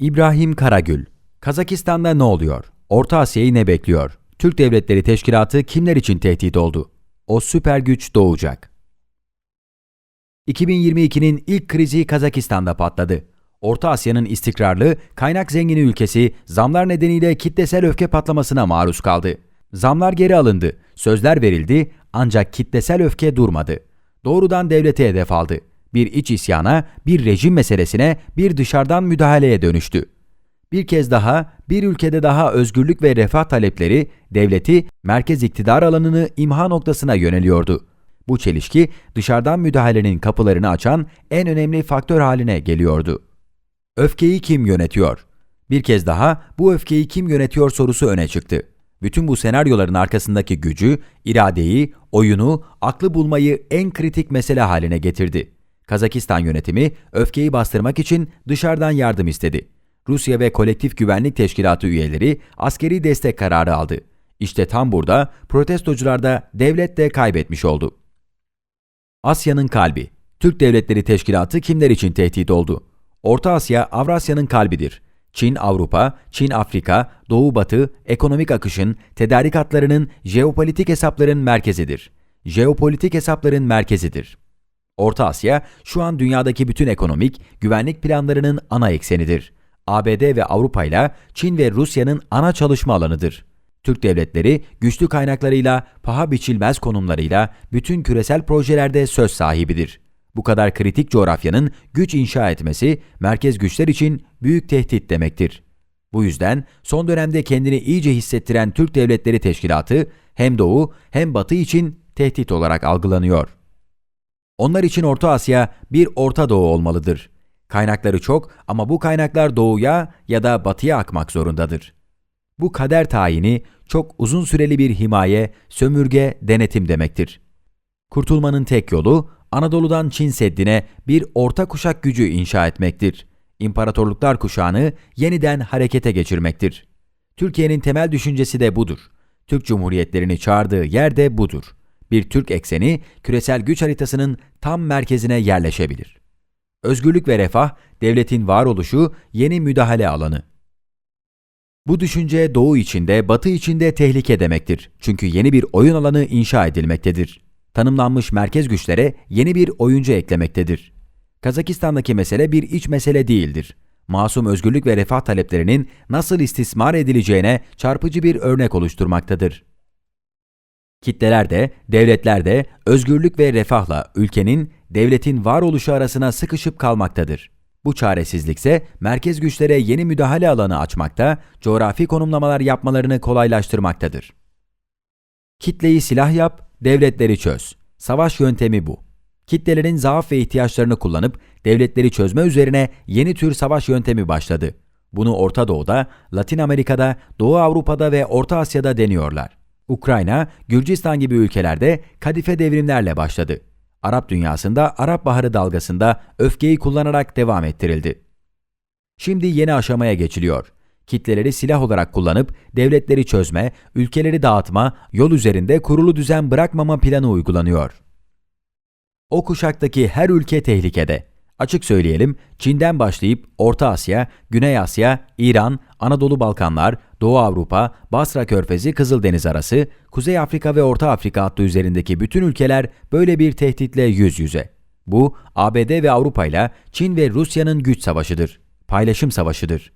İbrahim Karagül Kazakistan'da ne oluyor? Orta Asya'yı ne bekliyor? Türk Devletleri Teşkilatı kimler için tehdit oldu? O süper güç doğacak. 2022'nin ilk krizi Kazakistan'da patladı. Orta Asya'nın istikrarlı, kaynak zengini ülkesi zamlar nedeniyle kitlesel öfke patlamasına maruz kaldı. Zamlar geri alındı, sözler verildi ancak kitlesel öfke durmadı. Doğrudan devlete hedef aldı. Bir iç isyana, bir rejim meselesine, bir dışarıdan müdahaleye dönüştü. Bir kez daha bir ülkede daha özgürlük ve refah talepleri devleti merkez iktidar alanını imha noktasına yöneliyordu. Bu çelişki dışarıdan müdahalenin kapılarını açan en önemli faktör haline geliyordu. Öfkeyi kim yönetiyor? Bir kez daha bu öfkeyi kim yönetiyor sorusu öne çıktı. Bütün bu senaryoların arkasındaki gücü, iradeyi, oyunu, aklı bulmayı en kritik mesele haline getirdi. Kazakistan yönetimi öfkeyi bastırmak için dışarıdan yardım istedi. Rusya ve Kolektif Güvenlik Teşkilatı üyeleri askeri destek kararı aldı. İşte tam burada protestocular da devlet de kaybetmiş oldu. Asya'nın kalbi. Türk Devletleri Teşkilatı kimler için tehdit oldu? Orta Asya, Avrasya'nın kalbidir. Çin, Avrupa, Çin, Afrika, Doğu, Batı, ekonomik akışın, tedarik hatlarının, jeopolitik hesapların merkezidir. Jeopolitik hesapların merkezidir. Orta Asya, şu an dünyadaki bütün ekonomik, güvenlik planlarının ana eksenidir. ABD ve Avrupa ile Çin ve Rusya'nın ana çalışma alanıdır. Türk devletleri güçlü kaynaklarıyla, paha biçilmez konumlarıyla bütün küresel projelerde söz sahibidir. Bu kadar kritik coğrafyanın güç inşa etmesi merkez güçler için büyük tehdit demektir. Bu yüzden son dönemde kendini iyice hissettiren Türk Devletleri Teşkilatı hem Doğu hem Batı için tehdit olarak algılanıyor. Onlar için Orta Asya bir Orta Doğu olmalıdır. Kaynakları çok ama bu kaynaklar doğuya ya da batıya akmak zorundadır. Bu kader tayini çok uzun süreli bir himaye, sömürge, denetim demektir. Kurtulmanın tek yolu Anadolu'dan Çin Seddi'ne bir orta kuşak gücü inşa etmektir. İmparatorluklar kuşağını yeniden harekete geçirmektir. Türkiye'nin temel düşüncesi de budur. Türk Cumhuriyetlerini çağırdığı yer de budur. Bir Türk ekseni küresel güç haritasının tam merkezine yerleşebilir. Özgürlük ve refah, devletin varoluşu, yeni müdahale alanı. Bu düşünce doğu içinde, batı içinde tehlike demektir. Çünkü yeni bir oyun alanı inşa edilmektedir. Tanımlanmış merkez güçlere yeni bir oyuncu eklemektedir. Kazakistan'daki mesele bir iç mesele değildir. Masum özgürlük ve refah taleplerinin nasıl istismar edileceğine çarpıcı bir örnek oluşturmaktadır. Kitleler de, devletler de özgürlük ve refahla ülkenin, devletin varoluşu arasına sıkışıp kalmaktadır. Bu çaresizlikse merkez güçlere yeni müdahale alanı açmakta, coğrafi konumlamalar yapmalarını kolaylaştırmaktadır. Kitleyi silah yap, devletleri çöz. Savaş yöntemi bu. Kitlelerin zaaf ve ihtiyaçlarını kullanıp devletleri çözme üzerine yeni tür savaş yöntemi başladı. Bunu Orta Doğu'da, Latin Amerika'da, Doğu Avrupa'da ve Orta Asya'da deniyorlar. Ukrayna, Gürcistan gibi ülkelerde kadife devrimlerle başladı. Arap dünyasında Arap Baharı dalgasında öfkeyi kullanarak devam ettirildi. Şimdi yeni aşamaya geçiliyor. Kitleleri silah olarak kullanıp devletleri çözme, ülkeleri dağıtma, yol üzerinde kurulu düzen bırakmama planı uygulanıyor. O kuşaktaki her ülke tehlikede. Açık söyleyelim, Çin'den başlayıp Orta Asya, Güney Asya, İran, Anadolu Balkanlar, Doğu Avrupa, Basra Körfezi, Kızıldeniz arası, Kuzey Afrika ve Orta Afrika hattı üzerindeki bütün ülkeler böyle bir tehditle yüz yüze. Bu, ABD ve Avrupa ile Çin ve Rusya'nın güç savaşıdır. Paylaşım savaşıdır.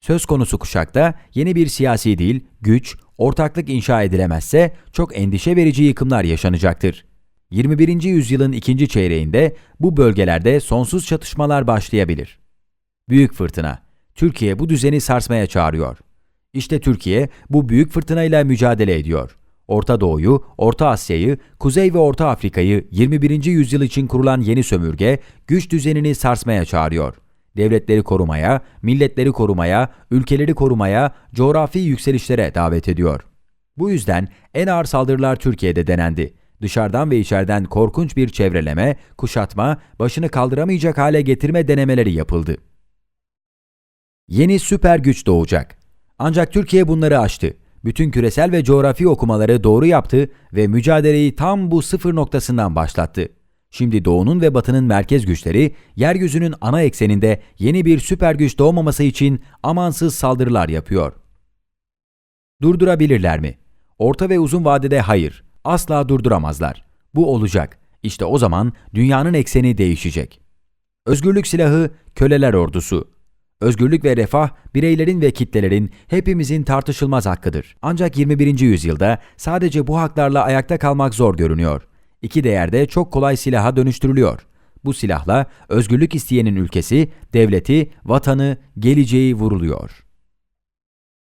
Söz konusu kuşakta yeni bir siyasi değil, güç, ortaklık inşa edilemezse çok endişe verici yıkımlar yaşanacaktır. 21. yüzyılın ikinci çeyreğinde bu bölgelerde sonsuz çatışmalar başlayabilir. Büyük fırtına. Türkiye bu düzeni sarsmaya çağırıyor. İşte Türkiye bu büyük fırtınayla mücadele ediyor. Orta Doğu'yu, Orta Asya'yı, Kuzey ve Orta Afrika'yı 21. yüzyıl için kurulan yeni sömürge güç düzenini sarsmaya çağırıyor. Devletleri korumaya, milletleri korumaya, ülkeleri korumaya, coğrafi yükselişlere davet ediyor. Bu yüzden en ağır saldırılar Türkiye'de denendi. Dışarıdan ve içeriden korkunç bir çevreleme, kuşatma, başını kaldıramayacak hale getirme denemeleri yapıldı. Yeni süper güç doğacak. Ancak Türkiye bunları aştı. Bütün küresel ve coğrafi okumaları doğru yaptı ve mücadeleyi tam bu sıfır noktasından başlattı. Şimdi Doğu'nun ve Batı'nın merkez güçleri, yeryüzünün ana ekseninde yeni bir süper güç doğmaması için amansız saldırılar yapıyor. Durdurabilirler mi? Orta ve uzun vadede hayır. Asla durduramazlar. Bu olacak. İşte o zaman dünyanın ekseni değişecek. Özgürlük silahı, köleler ordusu. Özgürlük ve refah, bireylerin ve kitlelerin hepimizin tartışılmaz hakkıdır. Ancak 21. yüzyılda sadece bu haklarla ayakta kalmak zor görünüyor. İki değer de çok kolay silaha dönüştürülüyor. Bu silahla özgürlük isteyenin ülkesi, devleti, vatanı, geleceği vuruluyor.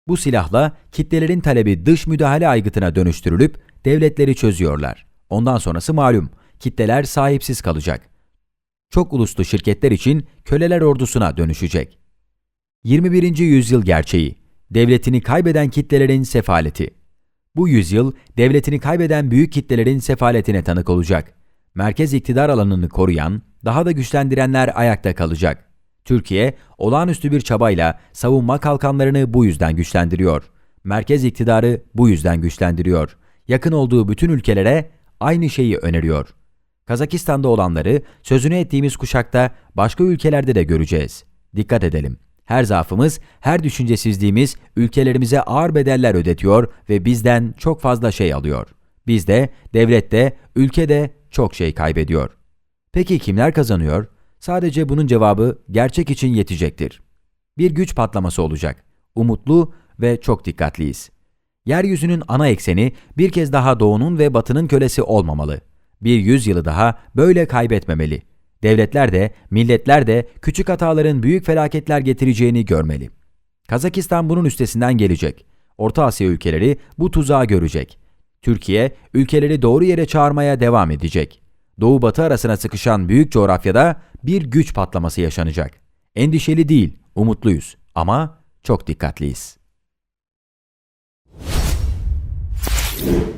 Bu silahla kitlelerin talebi dış müdahale aygıtına dönüştürülüp devletleri çözüyorlar. Ondan sonrası malum, kitleler sahipsiz kalacak. Çok uluslu şirketler için köleler ordusuna dönüşecek. 21. yüzyıl gerçeği, devletini kaybeden kitlelerin sefaleti. Bu yüzyıl, devletini kaybeden büyük kitlelerin sefaletine tanık olacak. Merkez iktidar alanını koruyan, daha da güçlendirenler ayakta kalacak. Türkiye, olağanüstü bir çabayla savunma kalkanlarını bu yüzden güçlendiriyor. Merkez iktidarı bu yüzden güçlendiriyor. Yakın olduğu bütün ülkelere aynı şeyi öneriyor. Kazakistan'da olanları sözünü ettiğimiz kuşakta başka ülkelerde de göreceğiz. Dikkat edelim. Her zaafımız, her düşüncesizliğimiz ülkelerimize ağır bedeller ödetiyor ve bizden çok fazla şey alıyor. Biz de, devlet de, ülke de çok şey kaybediyor. Peki kimler kazanıyor? Sadece bunun cevabı gerçek için yetecektir. Bir güç patlaması olacak. Umutlu ve çok dikkatliyiz. Yeryüzünün ana ekseni bir kez daha doğunun ve batının kölesi olmamalı. Bir yüzyılı daha böyle kaybetmemeli. Devletler de, milletler de küçük hataların büyük felaketler getireceğini görmeli. Kazakistan bunun üstesinden gelecek. Orta Asya ülkeleri bu tuzağı görecek. Türkiye, ülkeleri doğru yere çağırmaya devam edecek. Doğu batı arasına sıkışan büyük coğrafyada bir güç patlaması yaşanacak. Endişeli değil, umutluyuz ama çok dikkatliyiz. Thank you.